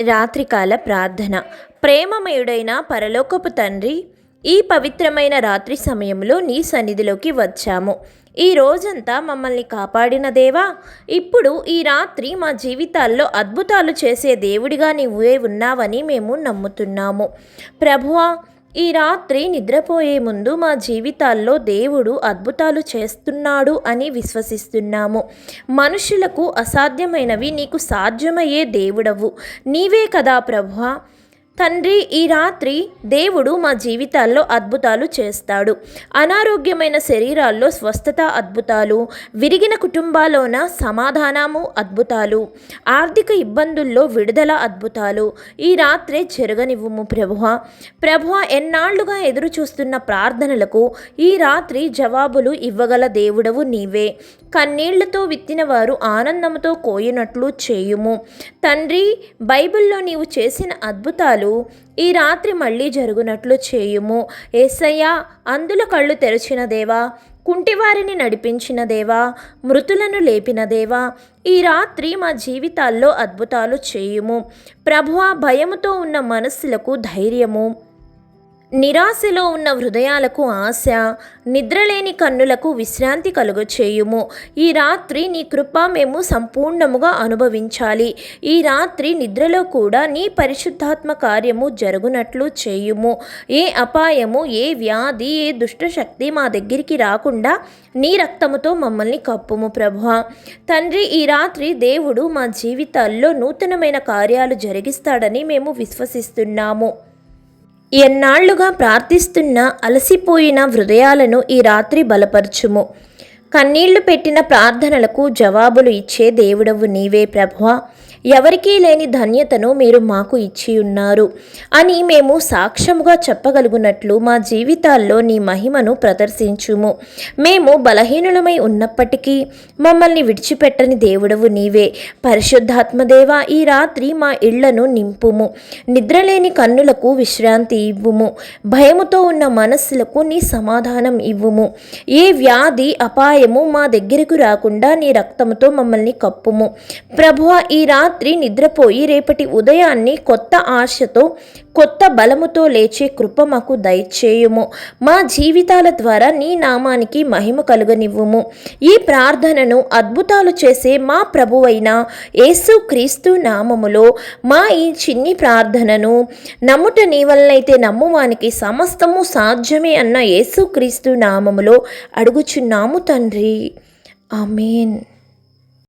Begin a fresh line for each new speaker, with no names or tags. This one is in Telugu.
రాత్రికాల ప్రార్థన. ప్రేమమయుడైన పరలోకపు తండ్రి ఈ పవిత్రమైన రాత్రి సమయంలో నీ సన్నిధిలోకి వచ్చాము. ఈ రోజంతా మమ్మల్ని కాపాడిన దేవా ఇప్పుడు ఈ రాత్రి మా జీవితాల్లో అద్భుతాలు చేసే దేవుడిగా నీవే ఉన్నావని మేము నమ్ముతున్నాము. ప్రభువా ఈ రాత్రి నిద్రపోయే ముందు మా జీవితాల్లో దేవుడు అద్భుతాలు చేస్తున్నాడు అని విశ్వసిస్తున్నాము. మనుషులకు అసాధ్యమైనవి నీకు సాధ్యమయ్యే దేవుడవు. నీవే కదా ప్రభువా. తండ్రి ఈ రాత్రి దేవుడు మా జీవితాల్లో అద్భుతాలు చేస్తాడు. అనారోగ్యమైన శరీరాల్లో స్వస్థత అద్భుతాలు విరిగిన కుటుంబాల్లోన సమాధానము అద్భుతాలు ఆర్థిక ఇబ్బందుల్లో విడుదల అద్భుతాలు. ఈ రాత్రే జరగనివ్వము ప్రభువ. ప్రభువ ఎన్నాళ్ళుగా ఎదురు చూస్తున్న ప్రార్థనలకు ఈ రాత్రి జవాబులు ఇవ్వగల దేవుడవు నీవే. కన్నీళ్ళతో విత్తిన వారు ఆనందంతో కోయినట్లు చేయుము. తండ్రి బైబిల్లో నీవు చేసిన అద్భుతాలు ఈ రాత్రి మళ్ళీ జరుగునట్లు చేయుము. ఏసయ్యా అందుల కళ్ళు తెరిచిన దేవా కుంటివారిని నడిపించిన దేవా మృతులను లేపిన దేవా ఈ రాత్రి మా జీవితాల్లో అద్భుతాలు చేయుము. ప్రభువ భయముతో ఉన్న మనస్సులకు ధైర్యము. నిరాశలో ఉన్న హృదయాలకు ఆశ నిద్రలేని కన్నులకు విశ్రాంతి కలుగు చేయుము ఈ రాత్రి నీ కృప మేము సంపూర్ణముగా అనుభవించాలి. ఈ రాత్రి నిద్రలో కూడా నీ పరిశుద్ధాత్మ కార్యము జరుగునట్లు చేయుము. ఏ అపాయము ఏ వ్యాధి ఏ దుష్టశక్తి మా దగ్గరికి రాకుండా నీ రక్తముతో మమ్మల్ని కప్పుము ప్రభు తండ్రి ఈ రాత్రి దేవుడు మా జీవితాల్లో నూతనమైన కార్యాలు జరిగిస్తాడని మేము విశ్వసిస్తున్నాము. ఎన్నాళ్ళుగా ప్రార్థిస్తున్న అలసిపోయిన హృదయాలను ఈ రాత్రి బలపరచుము. కన్నీళ్ళు పెట్టిన ప్రార్థనలకు జవాబులు ఇచ్చే దేవుడవు నీవే ప్రభువా. ఎవరికీ లేని ధన్యతను మీరు మాకు ఇచ్చి ఉన్నారు అని మేము సాక్ష్యముగా చెప్పగలుగునట్లు మా జీవితాల్లో నీ మహిమను ప్రదర్శించుము. మేము బలహీనులమై ఉన్నప్పటికీ మమ్మల్ని విడిచిపెట్టని దేవుడవు నీవే. పరిశుద్ధాత్మదేవ ఈ రాత్రి మా ఇళ్ళను నింపుము. నిద్రలేని కన్నులకు విశ్రాంతి ఇవ్వుము. భయముతో ఉన్న మనస్సులకు నీ సమాధానం ఇవ్వుము. ఏ వ్యాధి అపాయము మా దగ్గరకు రాకుండా నీ రక్తముతో మమ్మల్ని కప్పుము. ప్రభువ ఈ రాత్రి రాత్రి నిద్రపోయి రేపటి ఉదయాన్ని కొత్త ఆశతో కొత్త బలముతో లేచే కృప మాకు దయచేయుము. మా జీవితాల ద్వారా నీ నామానికి మహిమ కలుగనివ్వుము. ఈ ప్రార్థనను అద్భుతాలు చేసే మా ప్రభువైన యేసు క్రీస్తు నామములో మా ఈ చిన్ని ప్రార్థనను నమ్ముట నీ వలనైతే నమ్మువానికి సమస్తము సాధ్యమే అన్న యేసు క్రీస్తు నామములో అడుగుచున్నాము తండ్రి. ఆమెన్.